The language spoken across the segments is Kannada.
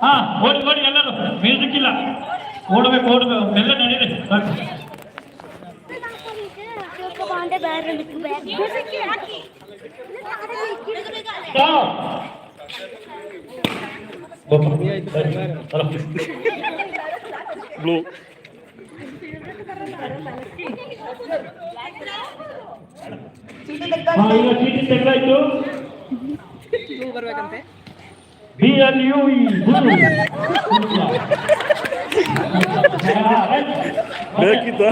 ಹಾ ಓಡಿ ಓಡಿ ಎಲ್ಲರೂ ಮ್ಯೂಸಿಕ್ ಇಲ್ಲ ಓಡಬೇಕು ಓಡಬೇಕು ಎಲ್ಲ ನಡೀರಿ ಸಾಕು. ಬಾಂಡೆ ಬೇರೆ Stop. ಬ್ಲೂ ಹಾ, ಈಗ ಚೀಟಿ ತೆಗೆದಾಯ್ತು ಬಿ ಎಲ್ ಯು ಬೇಕಿತ್ತಾ?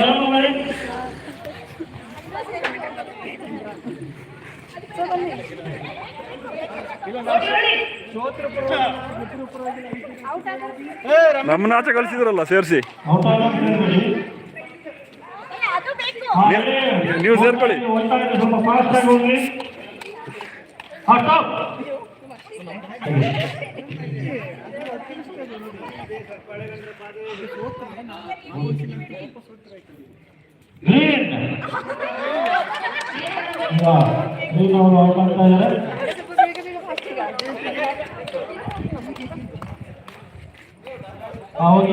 ನಮ್ಮನ್ನ ಆಚೆ ಕಳಿಸಿದ್ರಲ್ಲ ಸೇರಿಸಿ ಔಟ್ ಆಗೋದು ಅದು ಬೇಕು ನೀವು- ನೀವು ಸೇರ್ಕೊಳ್ಳಿ. ಒಟ್ಟಾಗಿ ಸ್ವಲ್ಪ ಫಾಸ್ಟ್ ಆಗಿ ಹೋಗ್ರಿ ಹಾ ಸ್ಟಾಪ್ ಗ್ರೀನ್ ಗ್ರೀನ್ ಅವರು ಔಟ್ ಆಗ್ತಾ ಇದ್ದಾರೆ ಹಾ ಹೋಗಿ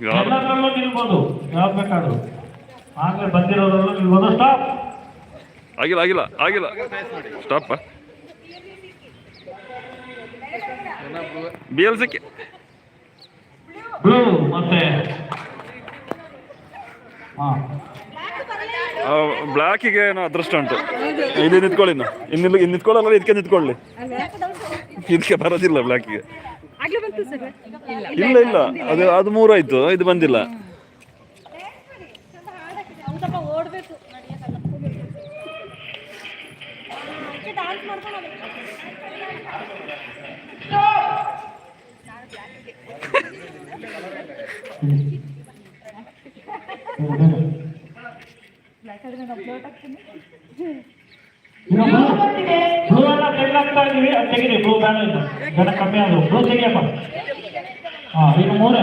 ಎಲ್ಲದರಲ್ಲೂ ನಿಲ್ಬೋದು. ಯಾವ್ದು ಬೇಕಾದ್ರು. ಆಮೇಲೆ ಬಂದಿರೋದ್ರಲ್ಲೂ ನಿಲ್ಬೋದು. ಸ್ಟಾಪ್ ಆಗಿಲ್ಲ ಆಗಿಲ್ಲ ಆಗಿಲ್ಲ. ಸ್ಟಾಪ್ ಬಿ ಎಲ್ ಸಿಕ್ಕಿ ಬ್ಲೂ ಮತ್ತೆ ಹಾ. ಬ್ಲ್ಯಾಕಿಗೆ ಏನೋ ಅದೃಷ್ಟ ಉಂಟು. ಇಲ್ಲಿ ನಿಂತ್ಕೊಳ್ಳಿ ಇನ್ನು. ಇನ್ನು ನಿಂತ್ಕೊಳ್ಳಲ್ಲ ಇದಕ್ಕೆ ನಿಂತ್ಕೊಳ್ಳಿ. ಇದಕ್ಕೆ ಬರೋದಿಲ್ಲ ಬ್ಲ್ಯಾಕಿಗೆ ಆಗ್ಲೇ ಇಲ್ಲ ಇಲ್ಲ ಇಲ್ಲ ಅದು ಅದು ಮೂರಾಯ್ತು ಇದು ಬಂದಿಲ್ಲ. ಸ್ವಲ್ಪ ತೆಗ್ದಾಕ್ತಾ ಇದೀವಿ ಅದು ತೆಗೀರಿ ಬ್ಲೂ ಇದು. ಜನ ಕಮ್ಮಿ ಬ್ಲೂ ತೆಗಿಯಪ್ಪ. ಹಾ ಈಗ ಮೂರೇ.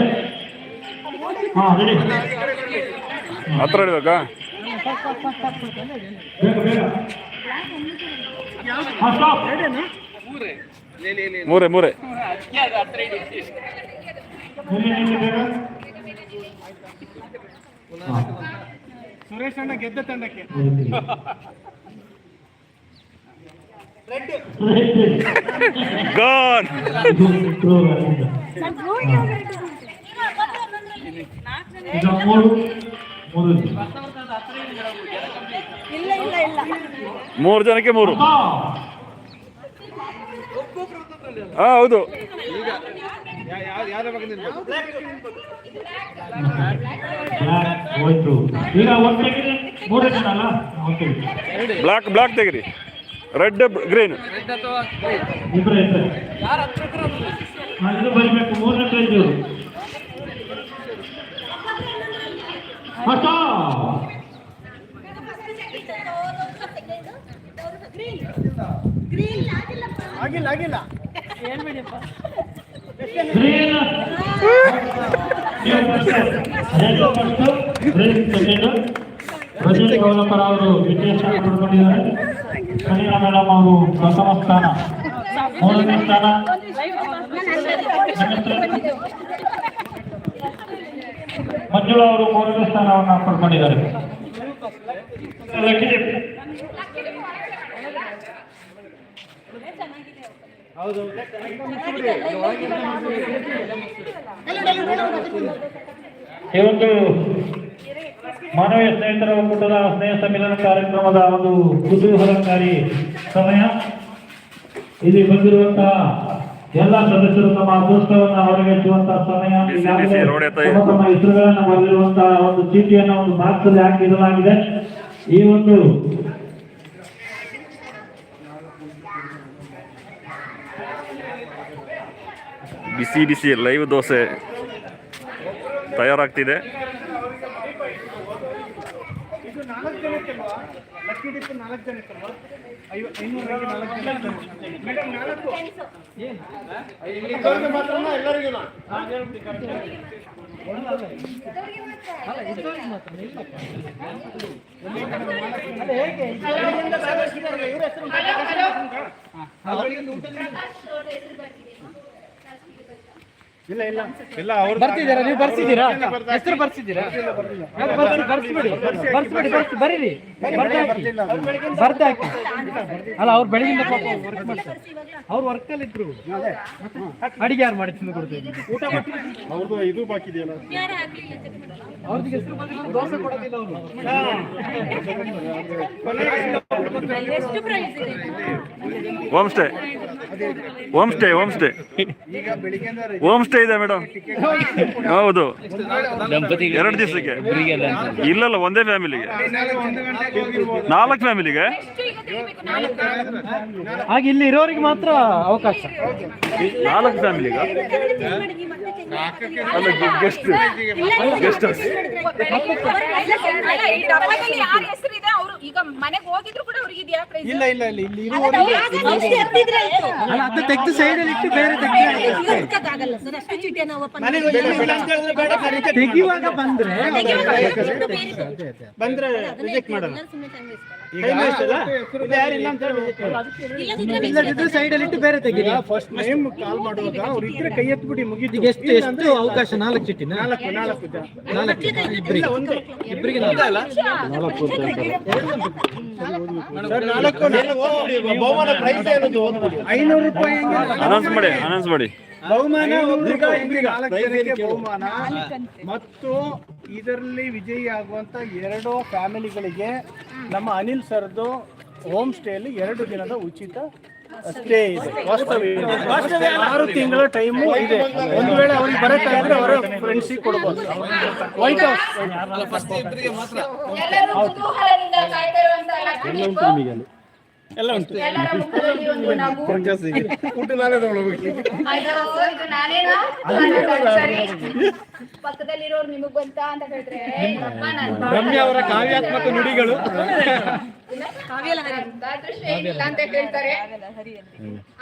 ಹಾ ರೆಡಿ ಹತ್ರ ಮೂರೇ ಮೂರೇ. ಸುರೇಶ್ ಅಣ್ಣ ಗೆದ್ದ ತಂಡಕ್ಕೆ. ಗಾನ್ ಮೂರು ಮೂರು. ಇಲ್ಲ ಇಲ್ಲ ಇಲ್ಲ ಮೂರು ಜನಕ್ಕೆ ಮೂರು ಹಾ ಹೌದು ಬ್ಲಾಕ್ ಬ್ಲಾಕ್ ತೆಗೀರಿ. ರೆಡ್ ಗ್ರೀನ್ ಆಗಿಲ್ಲ ಆಗಿಲ್ಲ. ಸೆಕೆಂಡ್. ರಜನಿ ಗೌರಪ್ಪರ ಅವರು ವಿಜಯ ಪಡ್ಕೊಂಡಿದ್ದಾರೆ ಕನಿಯಾ ಮೇಡಮ್ ಅವರು ಪ್ರಥಮ ಸ್ಥಾನ. ಮೂರನೇ ಸ್ಥಾನ. ಮಂಜುಳಾ ಅವರು ಮೂರನೇ ಸ್ಥಾನವನ್ನು ಪಡ್ಕೊಂಡಿದ್ದಾರೆ. ಈ ಒಂದು ಮಾನವೀಯ ಸ್ನೇಹಿತರ ಒಕ್ಕೂಟದ ಸ್ನೇಹ ಸಮ್ಮೇಳನ ಕಾರ್ಯಕ್ರಮದ ಒಂದು ಕುತೂಹಲಕಾರಿ ಸಮಯ. ಇಲ್ಲಿ ಬಂದಿರುವಂತಹ ಎಲ್ಲ ಸದಸ್ಯರು ತಮ್ಮ ಅದೃಷ್ಟವನ್ನು ಹೊರಗೆಚ್ಚುವಂತಹ ಸಮಯ. ತಮ್ಮ ಹೆಸರುಗಳನ್ನು ಬರೆದಿರುವಂತಹ ಒಂದು ಚೀಟಿಯನ್ನು ಒಂದು ಬಾಕ್ಸ್ ಹಾಕಿಡಲಾಗಿದೆ ಹಾಕಿ ಇಡಲಾಗಿದೆ. ಈ ಒಂದು ಬಿಸಿ ಬಿಸಿ ಲೈವ್ ದೋಸೆ ತಯಾರಾಗ್ತಿದೆ ಇದು ನಾಲ್ಕು ಜನಕ್ಕಲ್ವಾ ಡಿಪ್ ನಾಲ್ಕು ಐವ ಐನೂರಕ್ಕೆ ನಾಲ್ಕು ಜನ ಮೇಡಮ್ ನಾಲ್ಕು. ಇಬ್ಬರಿಗೆ ಮಾತ್ರನಾ ಎಲ್ಲರಿಗೂ ಇಲ್ಲ ಇಲ್ಲ. ಇಲ್ಲ ಅವ್ರು ಬರ್ತಿದ್ದೀರಾ? ನೀವು ಬರ್ಸಿದ್ದೀರಾ ಹೆಸರು ಬರ್ಸಿದ್ದೀರಾ ಬರ್ಸಿ ಬರ್ಸ್ಬಿಡಿ ಬರ್ಸ್ಬಿಡಿ ಬರ್ಸಿ ಬರೀರಿ. ಬರ್ದ ಹಾಕಿ ಅಲ್ಲ ಅವ್ರು ಬೆಳಗಿಂದ ಪಾಪ ವರ್ಕ್ ಮಾಡ್ತಾರೆ. ಅವ್ರು ವರ್ಕಲ್ಲಿ ಇದ್ರು. ಅಡಿಗೆ ಯಾರು ಮಾಡಿ ತಿಂದು ಕೊಡ್ತೀವಿ ಅವ್ರದ್ದು ಇದು ಬಾಕಿ ಇದೆಯಲ್ಲ? ಅವ್ರಿಗೆ ಹೆಸರು ಬಂದಿಲ್ಲ ದೋಸೆ ಕೊಡೋದಿಲ್ಲ ಅವರು. Home stay. Home stay home stay. Home stay ಇದೆ ಮೇಡಮ್. ಹೌದು. ಎರಡು ದಿವಸಕ್ಕೆ. ಇಲ್ಲಲ್ಲ ಒಂದೇ ಫ್ಯಾಮಿಲಿಗೆ. ನಾಲ್ಕು ಫ್ಯಾಮಿಲಿಗೆ? ಹಾಗೆ ಇಲ್ಲಿ ಇರೋರಿಗೆ ಮಾತ್ರ ಅವಕಾಶ. ನಾಲ್ಕು ಫ್ಯಾಮಿಲಿಗೆ? ಅಲ್ಲ ಗೆಸ್ಟ್ ಗೆಸ್ಟ್ ಹೌಸ್. ಅಲ್ಲ, ಈಗ ಮನೆಗೆ ಹೋಗಿದ್ರು ಕೂಡ ಅವ್ರಿಗೆ ಇದೆಯಾ ಪ್ರೈಸ್ ಇಲ್ಲ ಇಲ್ಲ ಇಲ್ಲ. ಇಲ್ಲಿ. ಅಲ್ಲ ಅದು ತೆಗೆದು ಸೈಡಲ್ಲಿ ಇಟ್ಟು ಬೇರೆ ತೆಗ್ದು ಆಗಲ್ಲ ಸರ್ ಅಷ್ಟು ಚೀಟಿಯನ್ನು ನಾವು open ತೆಗಿಯುವಾಗ ಬಂದ್ರೆ ಬಂದ್ರೆ ರಿಜೆಕ್ಟ್ ಮಾಡಲ್ಲ ಫಸ್ಟ್ ನೇಮ್ ಕಾಲ್ ಮಾಡುವಾಗ ಅವ್ರು ಇದ್ರೆ ಕೈ ಎತ್ಬಿಡಿ ಮುಗಿದು ಈಗ ಎಷ್ಟು ಎಷ್ಟು ಅವಕಾಶ? ನಾಲ್ಕು ಚಿಟ್ಟಿ ನಾಲ್ಕು ನಾಲ್ಕು ನಾಲ್ಕು ಇಬ್ಬರಿಗೆ ಇಬ್ಬರಿಗೆ ನಾಲ್ಕು ಐನೂರು ರೂಪಾಯಿ ಅನೌನ್ಸ್ ಮಾಡಿ ಅನೌನ್ಸ್ ಮಾಡಿ ಬಹುಮಾನ ಬಹುಮಾನ. ಮತ್ತು ಇದರಲ್ಲಿ ವಿಜಯಿ ಆಗುವಂತ ಎರಡು ಫ್ಯಾಮಿಲಿಗಳಿಗೆ ನಮ್ಮ ಅನಿಲ್ ಸರ್ದು ಹೋಮ್ ಸ್ಟೇಲಿ ಎರಡು ದಿನದ ಉಚಿತ ಸ್ಟೇ ಇದೆ. ವಾಸ್ತವ್ಯ ಆರು ತಿಂಗಳ ಟೈಮು ಇದೆ. ಒಂದು ವೇಳೆ ಅವ್ರಿಗೆ ಬರಕ್ಕಾದ್ರೆ ಅವರ ಫ್ರೆಂಡ್ಸಿಗೆ ಕೊಡ್ಬೋದು. ವೈಟ್ ಹೌಸ್ ಎಲ್ಲ ಉಂಟು ಎಲ್ಲರ ಮುಖದಲ್ಲಿ ಒಂದು ನಗು ಊಟ ನಾನೇ ತಗೊಳ್ಬೇಕು ಅಯ್ಯೋ, ಇದು ನಾನೇನಾ ಸರಿ ಪಕ್ಕದಲ್ಲಿರೋರು ನಿಮಗ್. ಬಂತ ಅಂತ ಹೇಳಿದ್ರೆ ರಮ್ಯ ಅವರ ಕಾವ್ಯಾತ್ಮಕ ನುಡಿಗಳು. ಏನಿಲ್ಲ ಅಂತ ಹೇಳ್ತಾರೆ.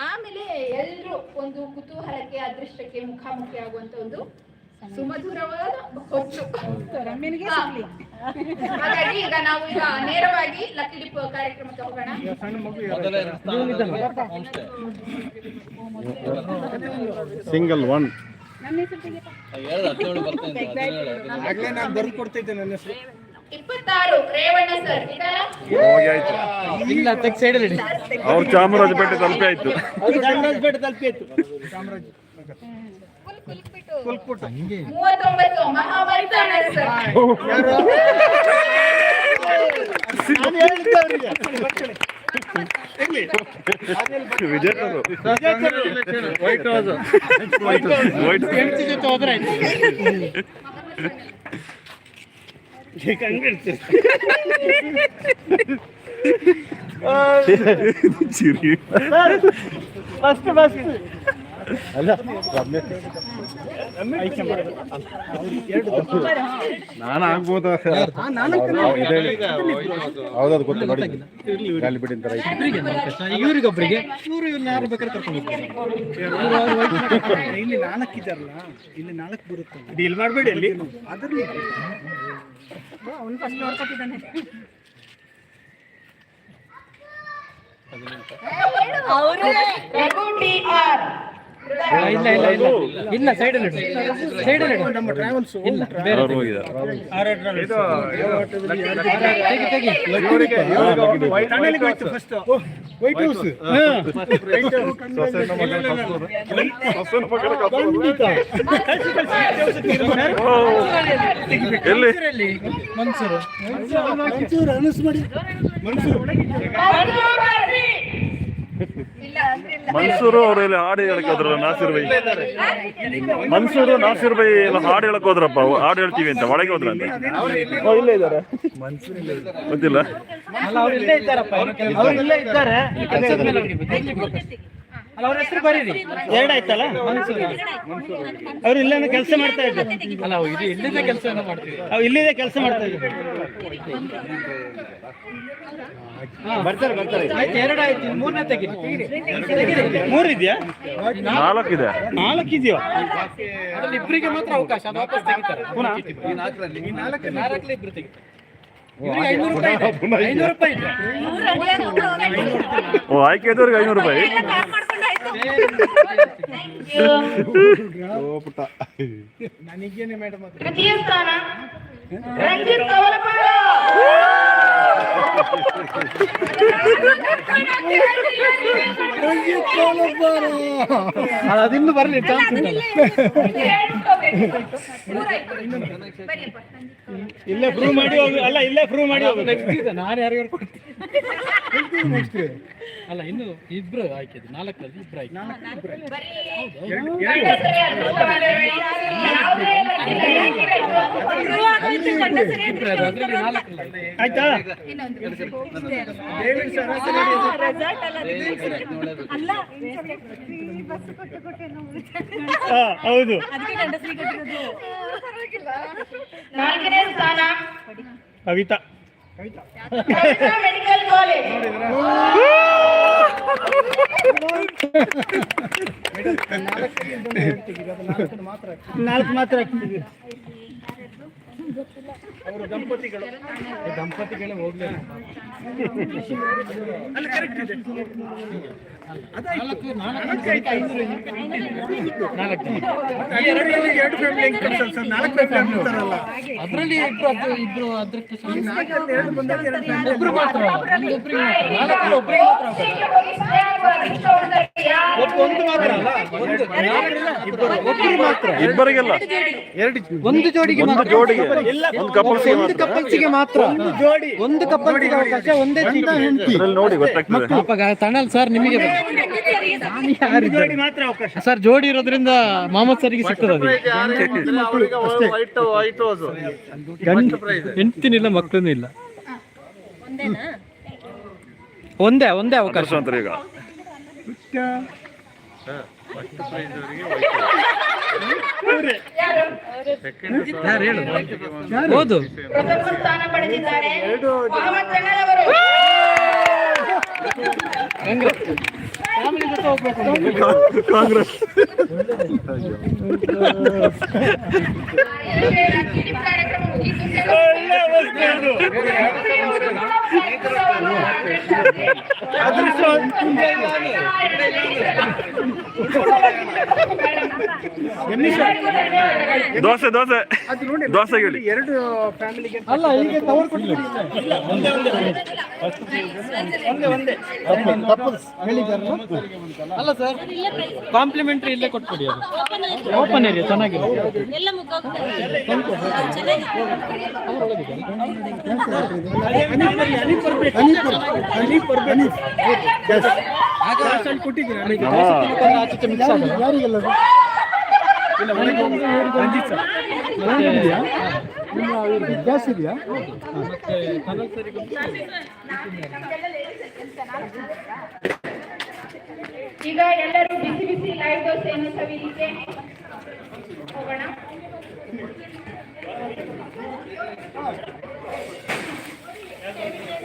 ಆಮೇಲೆ ಎಲ್ರು ಒಂದು ಕುತೂಹಲಕ್ಕೆ ಅದೃಷ್ಟಕ್ಕೆ ಮುಖಾಮುಖಿ ಆಗುವಂತ ಒಂದು ಸುಮಧುರವಾದ ಹೊತ್ತು. ಹಾ. ಹಾಗಾಗಿ ಈಗ ನಾವು ಈಗ ನೇರವಾಗಿ ಲಕ್ಕಿ ಡಿಪ್ ಕಾರ್ಯಕ್ರಮಕ್ಕೆ ಹೋಗೋಣ. ಸಿಂಗಲ್ ಒನ್ ಸಿಂಗಲ್ ಹೆಸರು ಆಗ್ಲೇ ನಾನು ಬರ್ಕೊಡ್ತಿದ್ದೆ ಕೊಡ್ತಿದ್ದೆ ನನ್ನ ಹೆಸರು. ಇಪ್ಪತ್ತಾರು ರೇವಣ್ಣ ಸರ್ ಹೋಗಿ ಆಯ್ತು. ಇಲ್ಲ ತೆಗ್ ಸೈಡ್ ಅಲ್ಲಿ ಅವ್ರು ಚಾಮರಾಜಪೇಟೆ ತಲುಪಿ ಆಯ್ತು. ಚಾಮರಾಜಪೇಟೆ ಚಾಮರಾಜಪೇಟೆ ತಲುಪಿತ್ತು ಚಾಮರಾಜ ಮೂವತ್ತೊಂಬತ್ತು ಸರ್. ವೈಟ್ ಹೌಸ್ ವೈಟ್ ಜೊತೆ ಹೋದ್ರೆ ಅಲ್ಲ ನಾನು ಆಗ್ಬೋದ? ಹೌದದು ಗೊತ್ತು ನೋಡಿ. ಇವ್ರಿಗೊಬ್ಬರಿಗೆ ಇವ್ರು ಇವ್ರನ್ನ ಯಾರು ಬೇಕಾದ್ರೆ ಕರ್ಕೊಂಡು ಇಲ್ಲಿ ನಾಲ್ಕು ಇದಾರಲ್ಲ ಇಲ್ಲಿ ನಾಲ್ಕು ಬರುತ್ತೆ ಇಲ್ಲಿ ಮಾಡಬೇಡಿ ಅಲ್ಲಿ. ಅದ್ರಲ್ಲಿ. Raghu T R. ಇಲ್ಲ ಇಲ್ಲ ಇಲ್ಲ ಇಲ್ಲ. ಸೈಡಲ್ಲಿ ಇಡು ಸೈಡಲ್ಲಿ ನಮ್ಮ ಟ್ರಾವೆಲ್ಸ್ ಇಲ್ಲ ಬೇರೆ ತೆಗಿ ತೆಗಿ. ವೈಟ್ ಹೌಸ್ ಎಲ್ಲಿ? ಮನ್ಸೂರು. ಮನ್ಸೂರ್ ಅನಸ್ ಮಾಡಿ. ಮನ್ಸೂರ್ ಮಧು ಬರ್ರಿ ಇಲ್ಲ ಇಲ್ಲ ಮನ್ಸೂರು ಅವರು ಇಲ್ಲಿ ಹಾಡು ಹೇಳಕ್ ಹೋದ್ರಲ್ಲ ನಾಸಿರ್ ಬೈ? ಮನ್ಸೂರು ನಾಸಿರ್ ಬೈ ಎಲ್ಲ ಹಾಡು ಹೇಳಕ್ ಹೋದ್ರಪ್ಪ ಹಾಡು ಹೇಳ್ತೀವಿ ಅಂತ ಒಳಗೆ ಹೋದ್ರ ಅಂತ? ಇಲ್ಲೇ ಇದ್ದಾರೆ. ಗೊತ್ತಿಲ್ಲ. ಅವ್ರು ಹೆಸರು ಇದ್ದಾರಪ್ಪ ಇನ್ನು ಆಯ್ತಲ್ಲ. ಅಲ್ಲ ಅವ್ರ ಬರೀರಿ ಇಲ್ಲೇನೋ ಕೆಲಸ ಮಾಡ್ತಾ ಇದ್ದೆ ಅಲ್ಲ ಇದು ಇಲ್ಲಿ ಇಲ್ಲಿಂದ ಕೆಲಸ ಮಾಡ್ತೀವಿ ಅವ್ರು ಇಲ್ಲಿದೆ ಕೆಲಸ ಮಾಡ್ತಾ ಇದ್ದಾರೆ ಬರ್ತಾರೆ ಬರ್ತಾರೆ. ಆಯ್ತು ಎರಡು ಆಯ್ತು ಮೂರನೇ ತೆಗೀರಿ. ಮೂರು ಇದೆಯಾ ಇದೆ ನಾಲ್ಕು ಇದೆಯೋ ಅದ್ರಲ್ಲಿ ಇಬ್ಬರಿಗೆ ಮಾತ್ರ ಅವಕಾಶ ಅದು ವಾಪಸ್ ತೆಗಿತಾರೆ. ಪುನಃ? ಈ ನಾಲ್ಕರಲ್ಲಿ ಈ ನಾಲ್ಕು ನಾಲ್ಕಲ್ಲಿ ಇಬ್ರು. ತೆಗಿತಾರೆ ಐನೂರು ರೂಪಾಯಿ ಐನೂರು ರೂಪಾಯಿ ಓ ಆಯ್ಕೆ ಐನೂರು ರೂಪಾಯಿ. ಅದಿನ್ನು ಇಲ್ಲೇ ಪ್ರೂವ್ ಮಾಡಿ ಹೋಗಿ ಅಲ್ಲ ಇಲ್ಲೇ ಪ್ರೂವ್ ಮಾಡಿ ಹೋಗಿ. ನಾನು ಯಾರಿಗಾರು ಕೊಡ್ತೀನಿ? ಅಲ್ಲ ಇನ್ನು ಇಬ್ರು ಆಯ್ಕೆ ನಾಲ್ಕರಲ್ಲಿ ಇಬ್ರು ಆಯ್ಕೆ. ಆಯ್ತಾ? ಹಾ ಹೌದು. ನಾಲ್ಕನೇ ಸ್ಥಾನ ಕವಿತಾ ಕವಿತಾ. ಮೆಡಿಕಲ್ ಕಾಲೇಜ್ ನಾಲ್ಕು ಮಾತ್ರ ಅವರು ದಂಪತಿಗಳು. ದಂಪತಿಗಳೇ ಹೋಗ್ಲಿಲ್ಲ ಅಲ್ಲಿ ಕರೆಕ್ಟ್ ಇದೆ. ನಾಲ್ಕು ಅದ್ರಲ್ಲಿ ಇಬ್ರು ಅದು ಇಬ್ರು ಅದೃಷ್ಟ ನಾಲ್ಕರಲ್ಲಿ ಎರಡು ಬಂದಾಗ ಎರಡು ಫ್ಯಾಮಿಲಿ ಒಬ್ರು ಮಾತ್ರ. ಒಬ್ರಿಗೆ ಮಾತ್ರ ನಾಲ್ಕರಲ್ಲಿ ಒಬ್ರಿಗೆ ಮಾತ್ರ ಅವಕಾಶ. ಒಂದು ಮಾತ್ರ ಅಲ್ಲ ಒಂದು ನಾಲ್ಕರಿಂದ ಇಬ್ಬರು. ಒಬ್ರು ಮಾತ್ರ. ಇಬ್ಬರಿಗೆಲ್ಲ. ಒಂದು ಜೋಡಿಗೆ ಒಂದು ಜೋಡಿಗೆ. ಒಂದು ಕಪಲ್ಸಿಗೆ ಒಂದು ಕಪ್ಪಲ್ಸಿಗೆ ಮಾತ್ರ. ಜೋಡಿ. ಒಂದು ಕಪಲ್ಸ್ಗೆ ಅವಕಾಶ ಒಂದೇ ಹೆಂಡತಿ. ನೋಡಿ ಗೊತ್ತಾಗ್ತದೆ. ತಣಲ್ ಸರ್ ನಿಮಗೆ ಒಂದು ಜೋಡಿ ಮಾತ್ರ ಅವಕಾಶ. ಸರ್ ಜೋಡಿ ಇರೋದ್ರಿಂದ ಮೊಹಮ್ಮದ್ ಸರ್ಗೆ ಸಿಗ್ತದೆ ಅದು. ಹೆಂಡ್ತಿನಿಲ್ಲ ಮಕ್ಕಳೂ ಇಲ್ಲ. ಒಂದೇ ಒಂದೇ ಅವಕಾಶ. ಅಂತ ಈಗ. ಸ್ಥಾನ ಪಡೆದಿದ್ದಾರೆ ಮೊಹಮ್ಮದ್ ಜನರವರು ಫ್ಯಾಮಿಲಿ ಜೊತೆ ಹೋಗ್ಬೇಕು ಕಾಂಗ್ರೆಸ್ ಕಾರ್ಯಕ್ರಮ ಮುಗಿತು ಒಳ್ಳೆ ಅವಸ್ಥೆ ಅದು. ಅದೃಷ್ಟ ದೋಸೆ ದೋಸೆ. ದೋಸೆ ಹೇಳಿ. ಎರಡು ಫ್ಯಾಮಿಲಿಗೆ ಅಲ್ಲ ಈಗ ಒಂದೇ ಒಂದೇ ಅಲ್ಲ ಸರ್ ಕಾಂಪ್ಲಿಮೆಂಟ್ರಿ ಇಲ್ಲೇ ಕೊಟ್ಬಿಡಿ ಅದು. ಓಪನ್ ಏರಿಯಾ ಚೆನ್ನಾಗಿದೆ. ಹನೀಫ್ ಬರ್ಬೇಕು. ಅಲ್ಲಿ ಕೊಟ್ಟಿದ್ದೀನಿ ಆಚೆ ಮಿಕ್ಸ್ ಇಲ್ಲ ಒಳಗೆ ರಂಜಿತ್ ಸರ್. ಗ್ಯಾಸ್ ಇದೆಯಾ? ಮತ್ತೆ ಈಗ ಎಲ್ಲರೂ ಬಿಸಿ ಬಿಸಿ ಲೈವ್ ದೋಸೆಯನ್ನು ಸವಿಲಿಕ್ಕೆ ಹೋಗೋಣ.